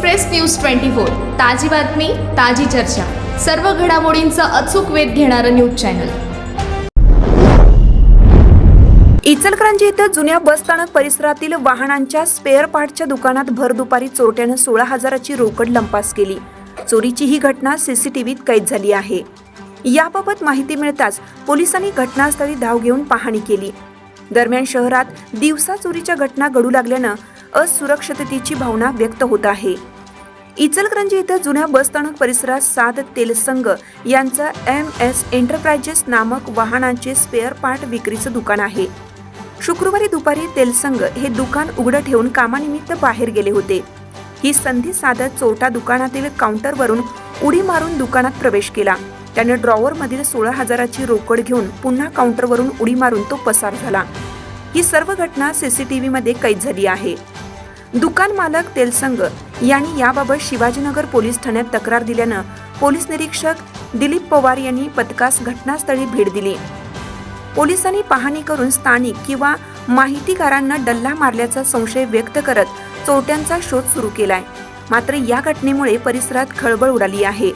Express news twenty four ताजी बातमी ताजी चर्चा. सर्व घडामोडींचा अचूक वेध घेणारं न्यूज चॅनल. इचलकरंजी इथं जुन्या बसस्थानक परिसरातील वाहनांच्या स्पेअर पार्टच्या दुकानात भर दुपारी चोरट्यानं सोळा हजाराची रोकड लंपास केली. चोरीची ही घटना सीसीटीव्हीत कैद झाली आहे. याबाबत माहिती मिळताच पोलिसांनी घटनास्थळी धाव घेऊन पाहणी केली. दरम्यान शहरात दिवसा चोरीच्या घटना घडू लागल्यानं असुरक्षिततेची भावना व्यक्त होत आहे. इचलकरंजी इथं जुन्या बसस्थानक परिसरात सात तेलसंग यांचा एम एस एंटरप्राइजेस नामक वाहनांचे स्पेअर पार्ट विक्रीचं दुकान आहे. शुक्रवारी दुपारी तेलसंग हे दुकान उघडं ठेवून कामानिमित्त बाहेर गेले होते. ही संधी साधत चोरटा दुकानातील काउंटरवरून उडी मारून दुकानात प्रवेश केला. त्याने ड्रॉवरमधील सोळा हजाराची रोकड घेऊन पुन्हा काउंटरवरून उडी मारून तो पसार झाला. ही सर्व घटना सीसीटीव्हीमध्ये कैद झाली आहे. दुकान मालक तेलसंग यांनी याबाबत शिवाजीनगर पोलीस ठाण्यात तक्रार दिल्यानं पोलीस निरीक्षक दिलीप पवार यांनी पथकास घटनास्थळी भेट दिली. पोलिसांनी पाहणी करून स्थानिक किंवा माहितीकारांना डल्ला मारल्याचा संशय व्यक्त करत चोरट्यांचा शोध सुरू केलाय. मात्र या घटनेमुळे परिसरात खळबळ उडाली आहे.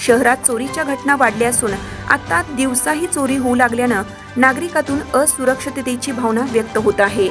शहरात चोरीच्या घटना वाढल्या असून आता दिवसाही चोरी होऊ लागल्यानं नागरिकातून असुरक्षिततेची भावना व्यक्त होत आहे.